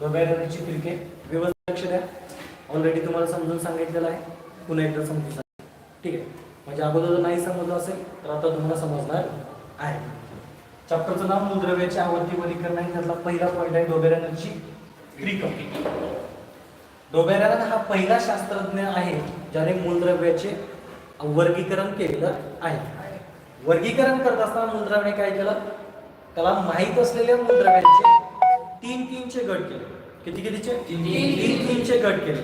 डोबेऱ्याची cricket व्यवस्थित लक्ष द्या. ऑलरेडी तुम्हाला समजून सांगितलेलं आहे. पुन्हा एकदा समजून सांग. ठीक आहे. म्हणजे अगोदर नाही समजलं असेल तर आता तुम्हाला समजणार आहे. चॅप्टरचं नाव मूलद्रव्याची आवर्ती वर्गीकरण आहे त्यातला पहिला पॉईंट आहे डोबेऱ्याची त्रिक डोबेऱ्यान हा पहिला शास्त्रज्ञ आहे ज्याने मूलद्रव्याचे वर्गीकरण केलेलं आहे. वर्गीकरण करत असताना मूलद्रव्याने काय केलं? त्याला माहीत असलेल्या मूलद्रव्यांचे तीन तीनचे गट केले. किती कितीचे तीन- तीन तीनचे गट केले.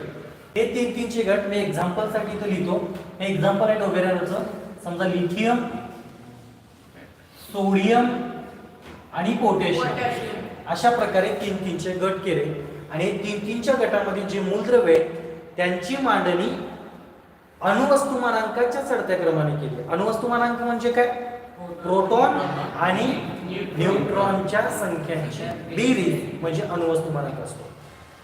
हे तीन तीनचे गट मी एक्झाम्पलसाठी इथं लिहितो. हे एक्झाम्पल आहे डोबेऱ्यानरचं समजा लिथियम सोडियम आणि पोटॅशियम अशा प्रकारे तीन तीनचे गट केले. आणि हे तीन तीनच्या गटामध्ये जे मूलद्रव्य त्यांची मांडणी अणुवस्तुमानांकाच्या चढत्या क्रमाने केली. अणुवस्तुमानांक म्हणजे काय? प्रोटॉन आणि न्यूट्रॉनच्या संख्यांची बेरीज म्हणजे अणुवस्तुमानांक असतो.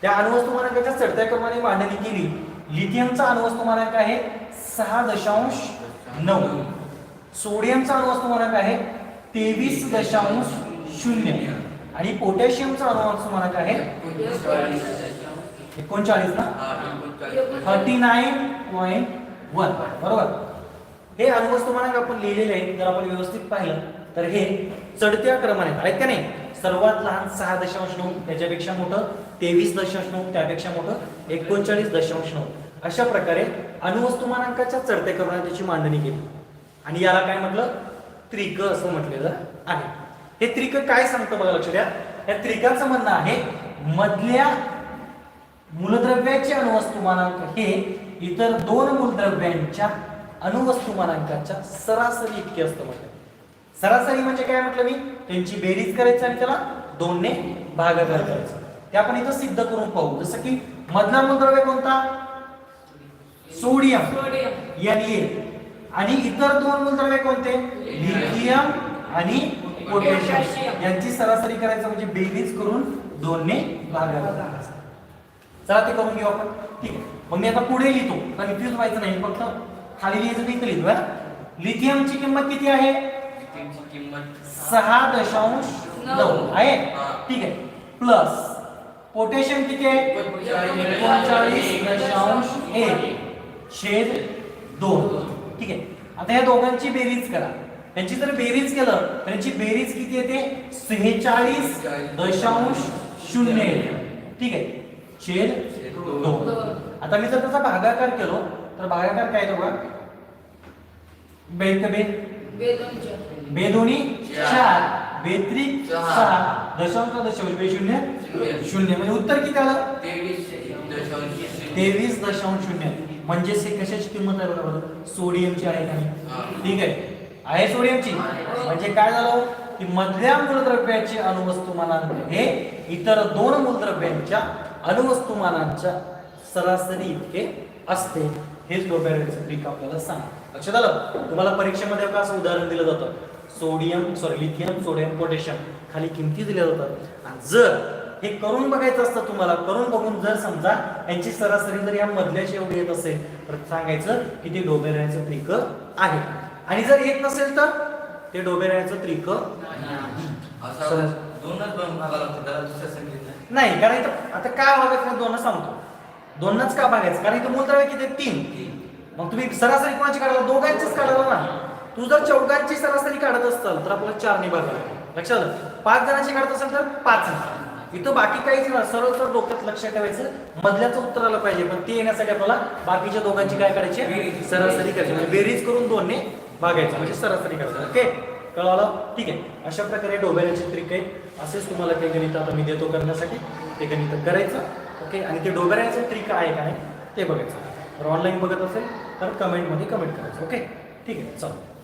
त्या अणुवस्तुमानांकाच्या चढत्या क्रमाने मांडणी केली. लिथियमचा अणुवस्तुमानांक आहे सहा दशांश नऊ. सोडियमचा अणुवस्तुमानांक आहे तेवीस दशांश शून्य. आणि पोटॅशियमचा अणुवस्तुमानांक आहे एकोणचाळीस ना? थर्टी नाईन पॉईंट वन बरोबर? हे अणुवस्तुमानांक आपण लिहिलेले आहे जर आपण व्यवस्थित पाहिलं तर हे चढत्या क्रमाने आहेत का नाही? सर्वात लहान सहा दशांश नऊ त्याच्यापेक्षा मोठं तेवीस दशांश नऊ त्यापेक्षा मोठं एकोणचाळीस दशांश नऊ. अशा प्रकारे अणुवस्तुमानांकाच्या चढत्या क्रमाने त्याची मांडणी केली. आणि याला काय म्हटलं? त्रिक असं म्हटलेलं आहे. हे त्रिक काय सांगतं बघा लक्ष द्या. या त्रिकाचं म्हणणं आहे मधल्या मूलद्रव्याचे अणुवस्तुमानांक हे इतर दोन मूलद्रव्यांच्या अणुवस्तुमानांकाच्या सरासरी इतके असतं म्हटलं. सरासरी म्हणजे काय म्हटलं मी? त्यांची बेरीज करायची आणि त्याला दोनने भागाकार करायचा. ते आपण इथं सिद्ध करून पाहू. जसं की मधला मूलद्रव्य कोणता? सोडियम. एन आणि इतर दोन मूलद्रव्य कोणते? लिथियम आणि पोटॅशियम. यांची सरासरी करायचं म्हणजे बेरीज करून दोनने भागाकार करायचा. चला ते करून घेऊ आपण. ठीक आहे. मग मी आता पुढे लिहितो. कन्फ्यूज व्हायचं नाही फक्त खाली लिहायचं नाही लिहितो हा? लिथियमची किंमत किती आहे? सहा दशांश नऊ. आहे? ठीक आहे. प्लस पोटॅशियम किती आहे? एकोणचाळीस दशांश एक. छेद दोन. ठीक आहे. आता या दोघांची बेरीज करा. त्यांची जर बेरीज केलं तर यांची बेरीज किती येते? सेहेचाळीस दशांश शून्य. ठीक आहे. छेद दोन. आता मी जर त्याचा भागाकार केलो तर भागाकार काय बघा. बेक बे बेदोनी चार बेत्रिक सहा. दशांश दशांश बे शून्य शून्य. म्हणजे उत्तर किती आलं? तेवीस दशांश शून्य. म्हणजे कशाची किंमत आहे बघा बरं? सोडियमची आहे का ठीक आहे. आहे सोडियमची. म्हणजे काय झालं? की मधल्या मूलद्रव्याचे अणुवस्तुमानांक हे इतर दोन मूलद्रव्यांच्या अणुवस्तुमानांच्या सरासरी इतके असते हेच डोबॅरेचं ट्रिक आपल्याला सांग लक्षात आलं? तुम्हाला परीक्षेमध्ये का असं उदाहरण दिलं जातं. Sodium sorry lithium sodium potassium खाली किमती दिल्या जातात. आणि जर हे करून बघायचं असतं तुम्हाला करून बघून जर समजा यांची सरासरी जर या मधल्याची एवढी येत असेल तर सांगायचं की ते डोबेऱ्याचं त्रिक आहे. आणि जर येत नसेल तर ते डोबेऱ्याचं त्रिक नाही. कारण आता काय बघायचं दोनच सांगतो. दोनच का बघायचं? कारण इथे मूलद्रव्य किती आहेत? तीन. मग तुम्ही सरासरी कोणाची काढाला दोघांचीच काढाला ना. तू जर चौघांची सरासरी काढत असाल तर आपल्याला चार ने लक्षात आलं? पाच जणांची काढत असेल तर पाच इथं बाकी काहीच ना सरळ डोक्यात लक्ष ठेवायचं. मधल्याचं उत्तर आलं पाहिजे पण ते येण्यासाठी आपल्याला बाकीच्या दोघांची काय करायची सरासरी करायची म्हणजे बेरीज करून दोनने भागायचं. म्हणजे सरासरी करायचं ओके? कळालं? ठीक आहे. अशा प्रकारे डोबेऱ्याची ट्रिक आहे. असेच तुम्हाला काही गणित आता मी देतो करण्यासाठी. ते गणित करायचं. ओके? आणि ते डोबऱ्याचं ट्रिक आहे काय ते बघायचं. तर ऑनलाईन बघत असेल तर कमेंटमध्ये कमेंट करायचं ओके? ठीक आहे चला.